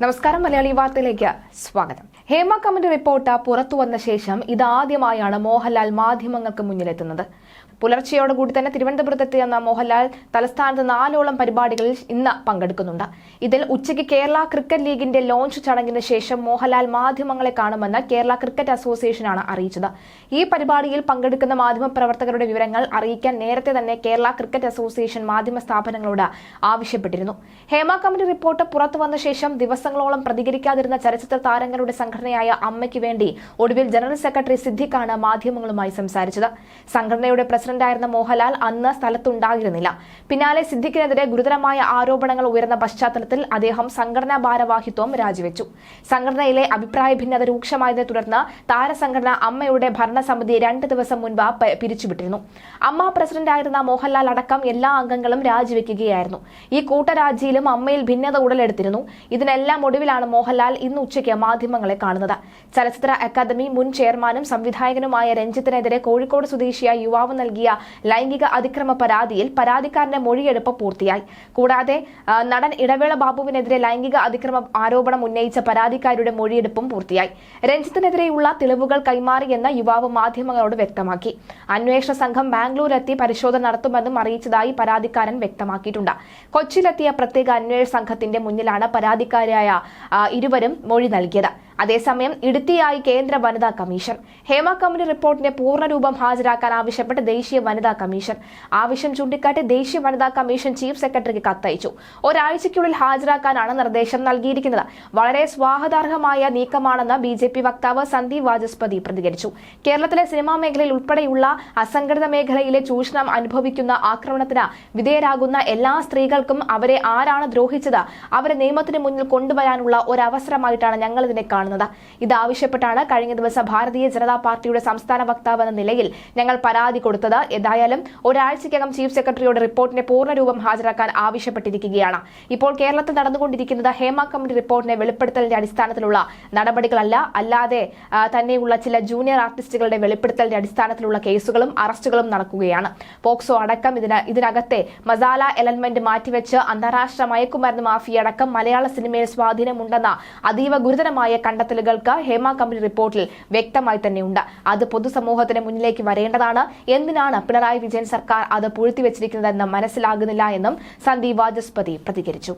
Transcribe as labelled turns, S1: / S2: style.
S1: നമസ്കാരം മലയാളി വാർത്തയിലേക്ക് സ്വാഗതം. ഹേമ കമ്മിറ്റി റിപ്പോർട്ട് പുറത്തു വന്ന ശേഷം ഇതാദ്യമായാണ് മോഹൻലാൽ മാധ്യമങ്ങൾക്ക് മുന്നിലെത്തുന്നത്. പുലർച്ചെയോടുകൂടി തന്നെ തിരുവനന്തപുരത്തെത്തിയ മോഹൻലാൽ തലസ്ഥാനത്ത് നാലോളം പരിപാടികളിൽ ഇന്ന് പങ്കെടുക്കുന്നുണ്ട്. ഇതിൽ ഉച്ചയ്ക്ക് കേരള ക്രിക്കറ്റ് ലീഗിന്റെ ലോഞ്ച് ചടങ്ങിന് ശേഷം മോഹൻലാൽ മാധ്യമങ്ങളെ കാണുമെന്ന് കേരള ക്രിക്കറ്റ് അസോസിയേഷനാണ് അറിയിച്ചത്. ഈ പരിപാടിയിൽ പങ്കെടുക്കുന്ന മാധ്യമ പ്രവർത്തകരുടെ വിവരങ്ങൾ അറിയിക്കാൻ നേരത്തെ തന്നെ കേരള ക്രിക്കറ്റ് അസോസിയേഷൻ മാധ്യമ സ്ഥാപനങ്ങളോട് ആവശ്യപ്പെട്ടിരുന്നു. ഹേമ കമ്മിറ്റി റിപ്പോർട്ട് പുറത്തുവന്ന ശേഷം ദിവസങ്ങളോളം പ്രതികരിക്കാതിരുന്ന ചലച്ചിത്ര താരങ്ങളുടെ സംഘടനയായ അമ്മയ്ക്ക് വേണ്ടി ഒടുവിൽ ജനറൽ സെക്രട്ടറി സിദ്ദിഖാണ് മാധ്യമങ്ങളുമായി സംസാരിച്ചത്. സംഘടനയുടെ പ്രസിഡന്റായിരുന്ന മോഹൻലാൽ അന്ന് സ്ഥലത്തുണ്ടായിരുന്നില്ല. പിന്നാലെ സിദ്ദിഖിനെതിരെ ഗുരുതരമായ ആരോപണങ്ങൾ ഉയർന്ന പശ്ചാത്തലത്തിൽ അദ്ദേഹം സംഘടനാ ഭാരവാഹിത്വം രാജിവെച്ചു. സംഘടനയിലെ അഭിപ്രായ ഭിന്നത രൂക്ഷമായതിനെ തുടർന്ന് താരസംഘടന അമ്മയുടെ ഭരണസമിതി രണ്ട് ദിവസം മുൻപ് പിരിച്ചുവിട്ടിരുന്നു. അമ്മ പ്രസിഡന്റായിരുന്ന മോഹൻലാൽ അടക്കം എല്ലാ അംഗങ്ങളും രാജിവെക്കുകയായിരുന്നു. ഈ കൂട്ടരാജിയിലും അമ്മയിൽ ഭിന്നത ഉടലെടുത്തിരുന്നു. ഇതിനെല്ലാം ഒടുവിലാണ് മോഹൻലാൽ ഇന്ന് ഉച്ചയ്ക്ക് മാധ്യമങ്ങളെ കാണുന്നത്. ചലച്ചിത്ര അക്കാദമി മുൻ ചെയർമാനും സംവിധായകനുമായ രഞ്ജിത്തിനെതിരെ കോഴിക്കോട് സ്വദേശിയായ യുവാവ് നൽകിയ ലൈംഗിക അതിക്രമ പരാതിയിൽ പരാതിക്കാരന്റെ മൊഴിയെടുപ്പ് പൂർത്തിയായി. കൂടാതെ നടൻ ഇടവേള ബാബുവിനെതിരെ ലൈംഗിക അതിക്രമ ആരോപണം ഉന്നയിച്ച പരാതിക്കാരുടെ മൊഴിയെടുപ്പും പൂർത്തിയായി. രഞ്ജിത്തിനെതിരെയുള്ള തെളിവുകൾ കൈമാറിയെന്ന് യുവാവ് മാധ്യമങ്ങളോട് വ്യക്തമാക്കി. അന്വേഷണ സംഘം ബാംഗ്ലൂരെത്തി പരിശോധന നടത്തുമെന്നും അറിയിച്ചതായി പരാതിക്കാരൻ വ്യക്തമാക്കിയിട്ടുണ്ട്. കൊച്ചിയിലെത്തിയ പ്രത്യേക അന്വേഷണ സംഘത്തിന്റെ മുന്നിലാണ് പരാതിക്കാരായ ഇരുവരും മൊഴി നൽകിയത്. അതേസമയം ഇടുത്തിയായി കേന്ദ്ര വനിതാ കമ്മീഷൻ. ഹേമ കമ്മിറ്റി റിപ്പോർട്ടിന്റെ പൂർണരൂപം ഹാജരാക്കാൻ ആവശ്യപ്പെട്ട് ദേശീയ വനിതാ കമ്മീഷൻ. ആവശ്യം ചൂണ്ടിക്കാട്ടി ദേശീയ വനിതാ കമ്മീഷൻ ചീഫ് സെക്രട്ടറിക്ക് കത്തയച്ചു. ഒരാഴ്ചയ്ക്കുള്ളിൽ ഹാജരാക്കാനാണ് നിർദ്ദേശം നൽകിയിരിക്കുന്നത്. വളരെ സ്വാഗതാർഹമായ നീക്കമാണെന്ന് ബി ജെ പി വക്താവ് സന്ദീപ് വാചസ്പതി പ്രതികരിച്ചു. കേരളത്തിലെ സിനിമാ മേഖലയിൽ ഉൾപ്പെടെയുള്ള അസംഘടിത മേഖലയിലെ ചൂഷണം അനുഭവിക്കുന്ന ആക്രമണത്തിന് വിധേയരാകുന്ന എല്ലാ സ്ത്രീകൾക്കും അവരെ ആരാണ് ദ്രോഹിച്ചത്? അവരെ നിയമത്തിന് മുന്നിൽ കൊണ്ടുവരാനുള്ള ഒരവസരമായിട്ടാണ് ഞങ്ങൾ ഇതിനെ കാണുന്നത്. ഇതാവശ്യപ്പെട്ടാണ് കഴിഞ്ഞ ദിവസം ഭാരതീയ ജനതാ പാർട്ടിയുടെ സംസ്ഥാന വക്താവ് എന്ന നിലയിൽ ഞങ്ങൾ പരാതി കൊടുത്തത്. ഏതായാലും ഒരാഴ്ചയ്ക്കകം ചീഫ് സെക്രട്ടറിയുടെ റിപ്പോർട്ടിനെ പൂർണരൂപം ഹാജരാക്കാൻ ആവശ്യപ്പെട്ടിരിക്കുകയാണ്. ഇപ്പോൾ കേരളത്തിൽ നടന്നുകൊണ്ടിരിക്കുന്നത് ഹേമ കമ്മിറ്റി റിപ്പോർട്ടിനെ വെളിപ്പെടുത്തലിന്റെ അടിസ്ഥാനത്തിലുള്ള നടപടികളല്ല അല്ലാതെ തന്നെയുള്ള ചില ജൂനിയർ ആർട്ടിസ്റ്റുകളുടെ വെളിപ്പെടുത്തലിന്റെ അടിസ്ഥാനത്തിലുള്ള കേസുകളും അറസ്റ്റുകളും നടക്കുകയാണ്. പോക്സോ അടക്കം ഇതിന് ഇതിനകത്തെ മസാല എലമെന്റ് മാറ്റിവെച്ച് അന്താരാഷ്ട്ര മയക്കുമരുന്ന് മാഫിയ അടക്കം മലയാള സിനിമയിൽ സ്വാധീനമുണ്ടെന്ന അതീവ ഗുരുതരമായ കണ്ടെത്തലുകൾക്ക് ഹേമ കമ്പനി റിപ്പോർട്ടിൽ വ്യക്തമായി തന്നെയുണ്ട്. അത് പൊതുസമൂഹത്തിന് മുന്നിലേക്ക് വരേണ്ടതാണ്. എന്തിനാണ് പിണറായി വിജയൻ സർക്കാർ അത് പൂഴ്ത്തിവെച്ചിരിക്കുന്നതെന്ന് മനസ്സിലാകുന്നില്ല എന്നും സന്ദീപ് വാചസ്പതി പ്രതികരിച്ചു.